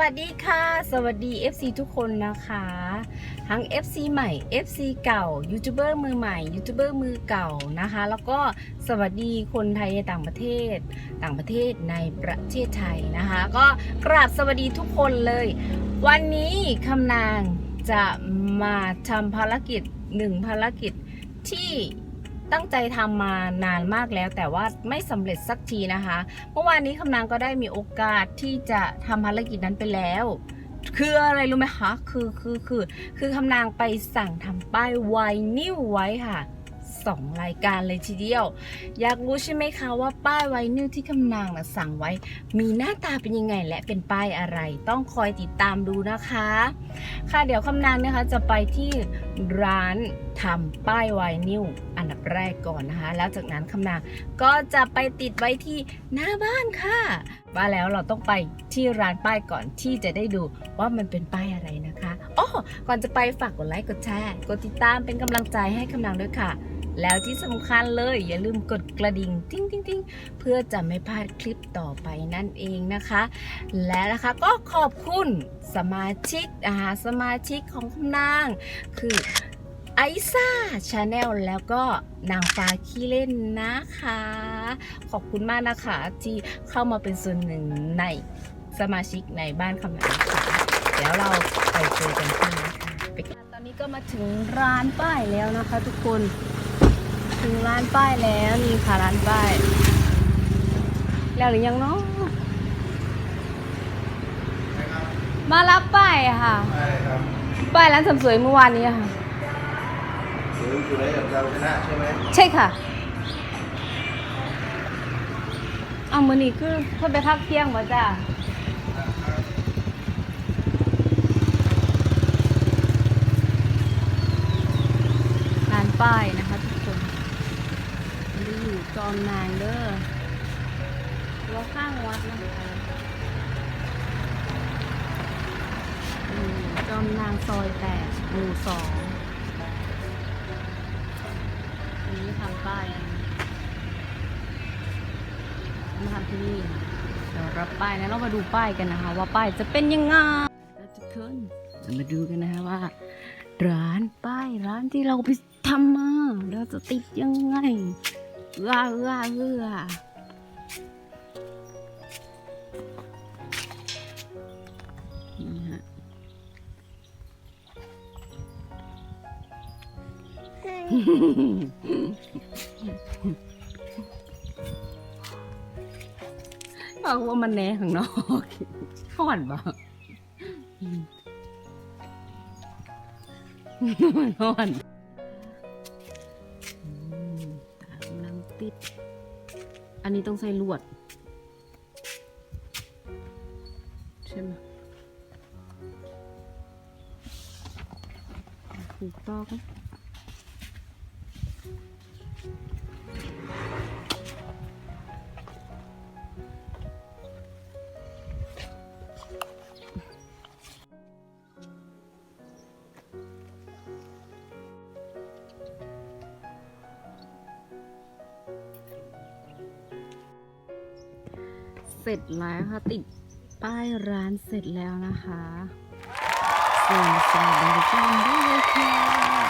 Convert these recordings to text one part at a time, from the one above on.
วัสดีค่ะ สวัสดี FC ทุกคนนะคะ ทั้ง FC ใหม่ FC เก่ายูทูบเบอร์มือใหม่ยูทูบเบอร์มือเก่านะคะ แล้วก็สวัสดีคนไทยในต่างประเทศ ต่างประเทศในประเทศไทยนะคะ ก็กราบสวัสดีทุกคนเลย วันนี้คำนางจะมาทำภารกิจหนึ่งภารกิจที่ ตั้งใจทำมานานมากแล้ว แต่ว่าไม่สำเร็จสักทีนะคะ เมื่อวานนี้คำนางก็ได้มีโอกาสที่จะทำภารกิจนั้นไปแล้ว คืออะไรรู้ไหมคะ คือคือคือคือคำนางไปสั่งทำป้ายไวนิวไว้ค่ะ สองรายการเลยทีเดียว อยากรู้ใช่ไหมคะว่าป้ายไวนิวที่คำนางนะสั่งไว้ มีหน้าตาเป็นยังไงและเป็นป้ายอะไร ต้องคอยติดตามดูนะคะ ค่ะเดี๋ยวคำนางนะคะจะไปที่ร้านทำป้ายไวนิวอันดับแรกก่อนนะคะ แล้วจากนั้นคำนางก็จะไปติดไว้ที่หน้าบ้านค่ะว่าแล้วเราต้องไปที่ร้านป้ายก่อนที่จะได้ดูว่ามันเป็นป้ายอะไรนะคะอ๋อก่อนจะไปฝากกดไลค์กดแชร์กดติดตามเป็นกำลังใจให้คำนางด้วยค่ะ แล้วที่สำคัญเลยอย่าลืมกดกระดิ่งติ้งติ้งติ้งเพื่อจะไม่พลาดคลิปต่อไปนั่นเองนะคะ และนะคะก็ขอบคุณสมาชิกนะคะสมาชิกของคำนาง คือไอซ่าชาแนลแล้วก็นางฟ้าขี้เล่นนะคะ ขอบคุณมากนะคะที่เข้ามาเป็นส่วนหนึ่งในสมาชิกในบ้านคำนางค่ะเดี๋ยวเราไปเจอกันที่นะคะตอนนี้ก็มาถึงร้านป้ายแล้วนะคะทุกคน ถึงร้านป้ายแล้วนี่ค่ะร้านป้าย แล้วหรือยังเนาะมารับป้ายอะค่ะ ใช่ครับป้ายร้านเสริมสวยเมื่อวานนี้อะค่ะ หรืออยู่ในกับเราชนะใช่ไหมใช่ค่ะ เอามือนี้คือเพื่อไปพักเที่ยงวะจ้าร้านป้ายนะคะทุกคนมัน จอมนางเด้อรั้วข้างวัดนะคะจอมนางซอยแปดหมู่สองอันนี้ทำป้ายมาทำที่นี่เดี๋ยวรับป้ายนะเรามาดูป้ายกันนะคะ ว่าป้ายจะเป็นยังไงแล้วทุกคนจะมาดูกันนะคะว่า ร้านป้ายร้านที่เราไปทำมาเราจะติดยังไง เอื้อเอื้อเอื้อฮะบอกว่ามันแน่ข้างนอกห่อนบ่มันห่อน อันนี้ต้องใส่ลวด ใช่ไหมถูกต้อง เสร็จแล้วค่ะ ติดป้ายร้านเสร็จแล้วนะคะส่งสายบริการได้เลยค่ะ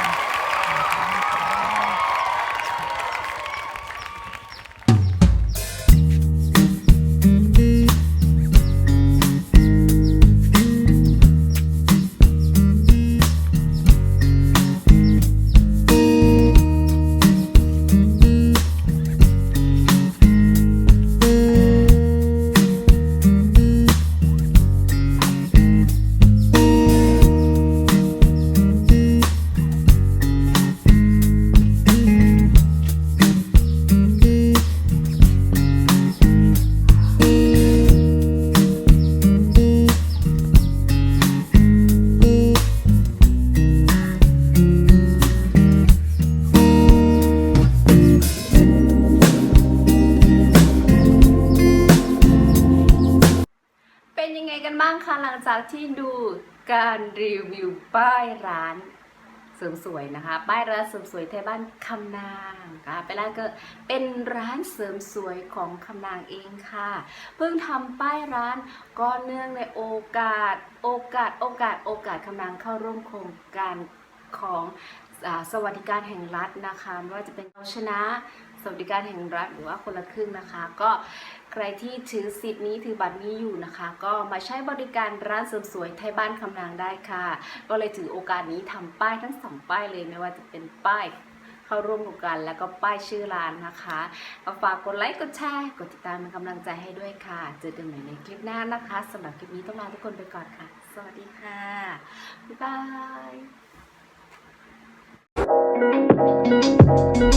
บ้างคะหลังจากที่ดูการรีวิวป้ายร้านเสริมสวยนะคะ ป้ายร้านเสริมสวยไทยบ้านคำนางค่ะไปร้านก็เป็นร้านเสริมสวยของคำนางเองค่ะ เพิ่งทำป้ายร้านก็เนื่องในโอกาส โอกาส โอกาส โอกาสคำนางเข้าร่วมโครงการของ สวัสดิการแห่งรัฐนะคะไม่ว่าจะเป็นเราชนะสวัสดิการแห่งรัฐหรือว่าคนละครึ่งนะคะ ก็ใครที่ถือสิทธิ์นี้ถือบัตรนี้อยู่นะคะ ก็มาใช้บริการร้านเสริมสวยไทยบ้านคำนางได้ค่ะ ก็เลยถือโอกาสนี้ทำป้ายทั้งสองป้ายเลยไม่ว่าจะเป็นป้ายเข้าร่วมโครงการแล้วก็ป้ายชื่อร้านนะคะก็ฝากกดไลค์กดแชร์กดติดตามเป็นกำลังใจให้ด้วยค่ะ เจอกันใหม่ในคลิปหน้านะคะสำหรับคลิปนี้ต้องลาทุกคนไปก่อนค่ะ สวัสดีค่ะ บ๊ายบาย thank you